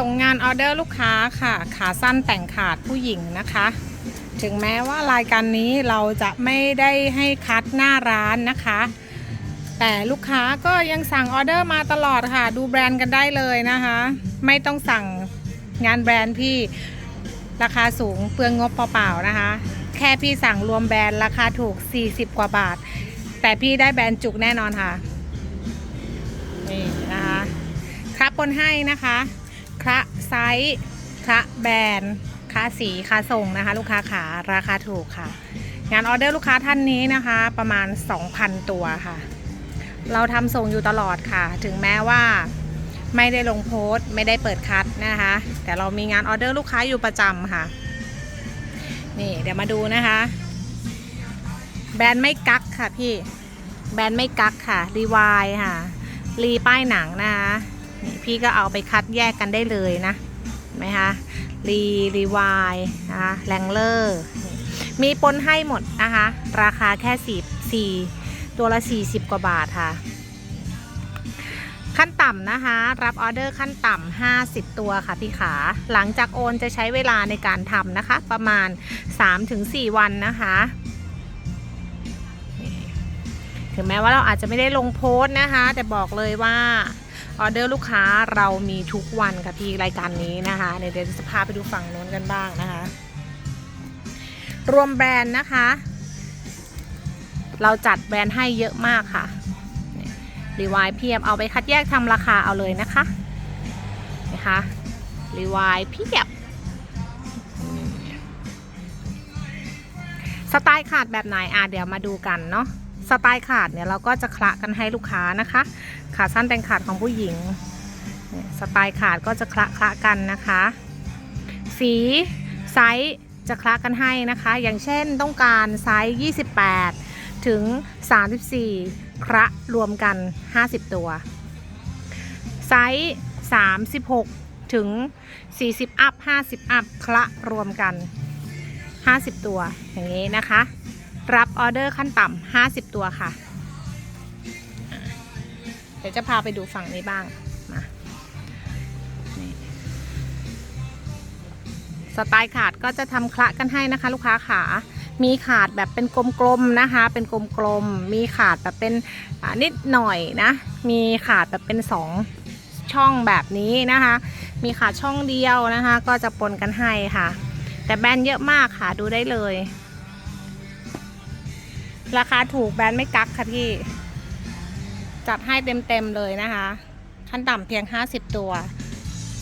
ส่งงานออเดอร์ลูกค้าค่ะ ขาสั้นแต่งขาดผู้หญิงนะคะ ถึงแม้ว่ารายการนี้เราจะไม่ได้ให้คัดหน้าร้านนะคะ แต่ลูกค้าก็ยังสั่งออเดอร์มาตลอดค่ะ ดูแบรนด์กันได้เลยนะคะ ไม่ต้องสั่งงานแบรนด์พี่ราคาสูงเปลืองงบเปล่าๆนะคะ แค่พี่สั่งรวมแบรนด์ราคาถูก 40 กว่าบาท แต่พี่ได้แบรนด์จุกแน่นอนค่ะนี่นะคะครับปนให้นะคะ คะไซส์คะแบรนด์คะสีคะส่งนะคะ ลูกค้าขาราคาถูกค่ะ งานออเดอร์ลูกค้าท่านนี้นะคะ ประมาณ 2,000 ตัวค่ะ เราทำส่งอยู่ตลอดค่ะ ถึงแม้ว่าไม่ได้ลงโพสต์ไม่ได้เปิดคัดนะคะ แต่เรามีงานออเดอร์ลูกค้าอยู่ประจำค่ะ นี่เดี๋ยวมาดูนะคะ แบรนด์ไม่กักค่ะพี่ แบรนด์ไม่กักค่ะรีวายค่ะรีป้ายหนังนะคะ นี่พี่ก็เอาไปคัดแยกกันได้เลยนะไหมคะรีรีวายนะคะแรงเลอร์มีปนให้หมดนะคะ ราคาแค่สี่สี่ตัวละ 40 กว่าบาทค่ะ ขั้นต่ำนะคะ รับออเดอร์ขั้นต่ำ50 ตัวค่ะพี่ขา หลังจากโอนจะใช้เวลาในการทำนะคะ ประมาณ 3-4 วันนะคะถึงแม้ว่าเราอาจจะไม่ได้ลงโพสต์นะคะ แต่บอกเลยว่า ออเดอร์ลูกค้าเรามีทุกวันค่ะพี่รายการนี้นะคะเดี๋ยวจะพาไปดูฝั่งโน้นกันบ้างนะคะ รวมแบรนด์นะคะ เราจัดแบรนด์ให้เยอะมากค่ะรีวายเพียบเอาไปคัดแยกทำราคาเอาเลยนะคะนะคะรีวายเพียบสไตล์ขาดแบบไหนอะเดี๋ยวมาดูกันเนาะ สไตล์ขาดเนี่ยเราก็จะคละกันให้ลูกค้านะคะ ขาสั้นแต่งขาดของผู้หญิง สไตล์ขาดก็จะคละคละกันนะคะ สีไซส์จะคละกันให้นะคะ อย่างเช่นต้องการไซส์ 28 ถึง 34คระรวมกัน 50 ตัว ไซส์ 36 ถึง 40 อัพ 50 อัพ คละรวมกัน 50 ตัว อย่างนี้นะคะ รับออเดอร์ขั้นต่ำ50 ตัวค่ะ เดี๋ยวจะพาไปดูฝั่งนี้บ้างมาสไตล์ขาดก็จะทำคละกันให้นะคะ ลูกค้าขามีขาดแบบเป็นกลมๆนะคะ เป็นกลมๆ มีขาดแบบเป็นนิดหน่อยนะ มีขาดแบบเป็นสองช่องแบบนี้นะคะ มีขาดช่องเดียวนะคะ ก็จะปนกันให้ค่ะ แต่แบรนด์เยอะมากค่ะ ดูได้เลย ราคาถูกแบรนด์ไม่กักค่ะพี่ จัดให้เต็มๆเลยนะคะ ขั้นต่ำเพียง 50 ตัว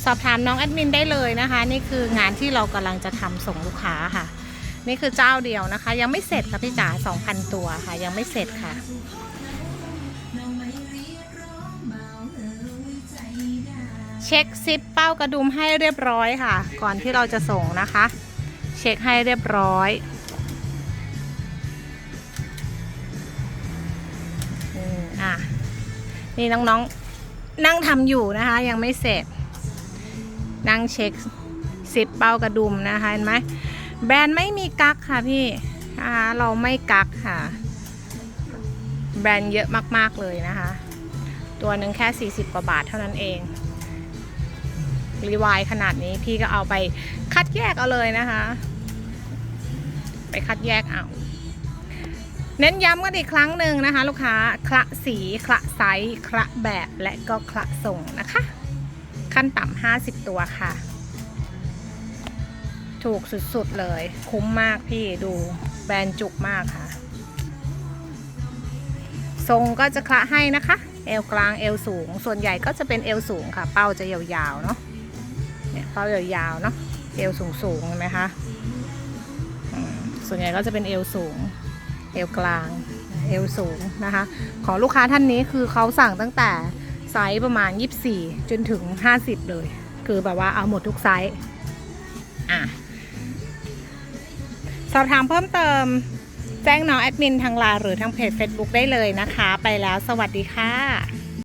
สอบถามน้องแอดมินได้เลยนะคะ นี่คืองานที่เรากำลังจะทำส่งลูกค้าค่ะ นี่คือเจ้าเดียวนะคะ ยังไม่เสร็จค่ะพี่จ๋า2,000 ตัวค่ะ ยังไม่เสร็จค่ะเช็คซิปเป้ากระดุมให้เรียบร้อยค่ะ ก่อนที่เราจะส่งนะคะ เช็คให้เรียบร้อย อะนี่น้องๆนั่งทำอยู่นะคะ ยังไม่เสร็จ นั่งเช็คซิปเป้ากระดุมนะคะเห็นไหมแบรนด์ไม่มีกักค่ะพี่นะคะเราไม่กักค่ะ แบรนด์เยอะมากๆเลยนะคะ ตัวหนึ่งแค่ 40 กว่าบาทเท่านั้นเอง รีวายขนาดนี้พี่ก็เอาไปคัดแยกเอาเลยนะคะ ไปคัดแยกเอา เน้นย้ำกันอีกครั้งหนึ่งนะคะ ลูกค้าคละสีคละไซส์คละแบบและก็คละส่งนะคะ ขั้นต่ำ50 ตัวค่ะ ถูกสุดๆเลย คุ้มมากพี่ดูแบรนด์จุกมากค่ะ ทรงก็จะคละให้นะคะ เอวกลางเอวสูง ส่วนใหญ่ก็จะเป็นเอวสูงค่ะ เป้าจะยาวๆเนาะเนี่ยเป้ายาวๆเนาะเอวสูงๆเห็นไหมคะส่วนใหญ่ก็จะเป็นเอวสูง เอวกลางเอวสูงนะคะ ของลูกค้าท่านนี้คือเขาสั่งตั้งแต่ไซส์ประมาณ 24 จนถึง 50 เลย คือแบบว่าเอาหมดทุกไซส์อะสอบถามเพิ่มเติม แจ้งน้องแอดมินทางไลน์หรือทางเพจ Facebook ได้เลยนะคะ ไปแล้วสวัสดีค่ะ